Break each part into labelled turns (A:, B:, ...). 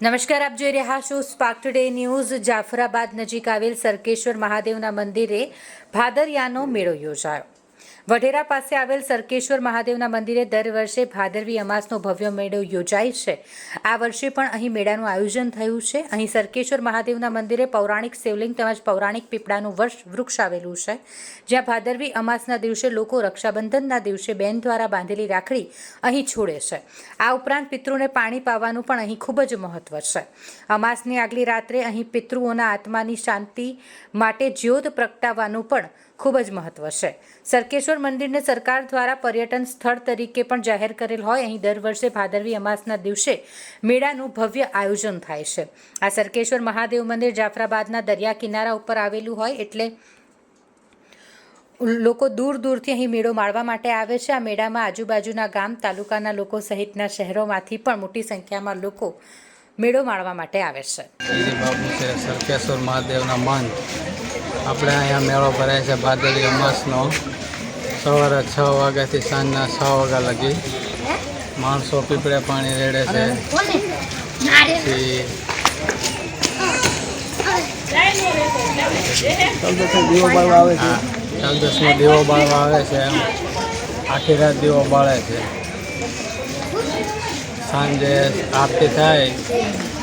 A: નમસ્કાર, આપ જોઈ રહ્યા છો સ્પાર્ક ટુડે ન્યૂઝ જાફરાબાદ નજીક આવેલ સરકેશ્વર મહાદેવના મંદિરે ભાદરિયાનો મેળો યોજાયો. વઢેરા પાસે આવેલ સરકેશ્વર મહાદેવના મંદિરે દર વર્ષે ભાદરવી અમાસનો ભવ્ય મેળો યોજાય છે. આ વર્ષે પણ અહીં મેળાનું આયોજન થયું છે. અહીં સરકેશ્વર મહાદેવના મંદિરે પૌરાણિક શિવલિંગ તેમજ પૌરાણિક પીપળાનું વર્ષ વૃક્ષ આવેલું છે. જ્યાં ભાદરવી અમાસના દિવસે લોકો રક્ષાબંધનના દિવસે બેન દ્વારા બાંધેલી રાખડી અહીં છોડે છે. આ ઉપરાંત પિતૃને પાણી પાવાનું પણ અહીં ખૂબ જ મહત્વ છે. અમાસની આગલી રાત્રે અહીં પિતૃઓના આત્માની શાંતિ માટે જ્યોત પ્રગટાવવાનું પણ ખૂબ જ મહત્વ છે. સરકેશ્વર મંદિરને સરકાર દ્વારા પર્યટન સ્થળ તરીકે પણ જાહેર કરેલ હોય, અહીં દર વર્ષે ભાદરવી અમાસના દિવસે મેળાનું ભવ્ય આયોજન થાય છે. આ સરકેશ્વર મહાદેવ મંદિર જાફરાબાદના દરિયા કિનારા ઉપર આવેલું હોય એટલે લોકો દૂર દૂરથી અહીં મેળો માણવા માટે આવે છે. આ મેળામાં આજુબાજુના ગામ, તાલુકાના લોકો સહિતના શહેરોમાંથી પણ મોટી સંખ્યામાં લોકો મેળો માણવા માટે આવે છે.
B: સરકેશ્વર મહાદેવના મન આપણે અહીંયા મેળો ભરાય છે, ભાદરવી અમાસનો. સવારે છ વાગ્યાથી સાંજના છ વાગ્યા લગી માણસો પીપળે પાણી રેડે છે. ચૌદસનો દીવો બાળવા આવે છે. આખી રાત દીવો બાળે છે. સાંજે આરતી થાય.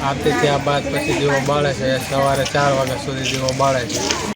B: આરતી થયા બાદ પછી દીવો બાળે છે. સવારે ચાર વાગ્યા સુધી દીવો બાળે છે.